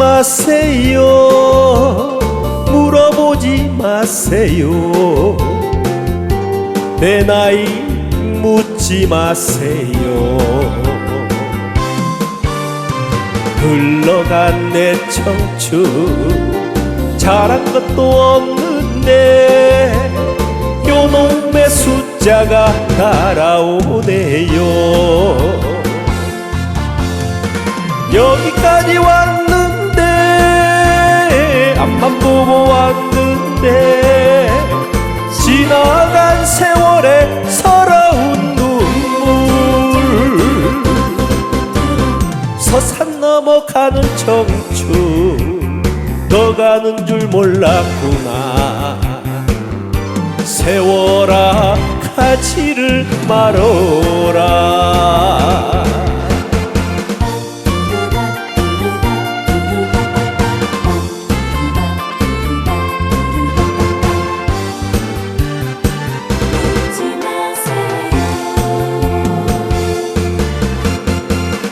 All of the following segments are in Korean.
마세요. 물어보지 마세요. 내 나이 묻지 마세요. 흘러간 내 청춘 잘한 것도 없는데 요놈의 숫자가 따라오네요. 여기까지 앞만 보고 왔는데 지나간 세월의 서러운 눈물. 서산 넘어가는 청춘 너 가는 줄 몰랐구나. 세월아 가지를 말어라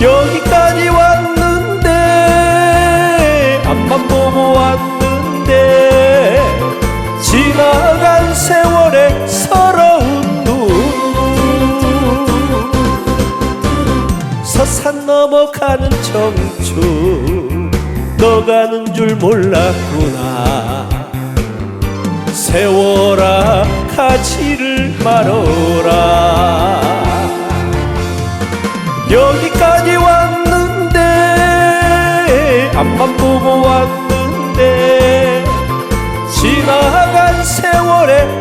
여기까지 왔는데 앞만 보고 왔는데 지나간 세월의 서러운 눈물 서산 넘어가는 청춘 너 가는 줄 몰랐구나. 세월아 가지를 말어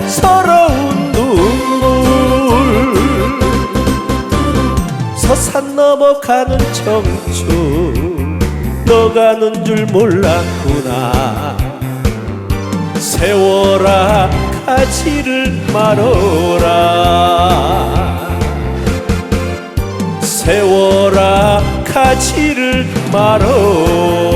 서러운 눈물. 서산 넘어 가는 청춘 너 가는 줄 몰랐구나. 세월아 가지를 말어라. 세월아 가지를 말어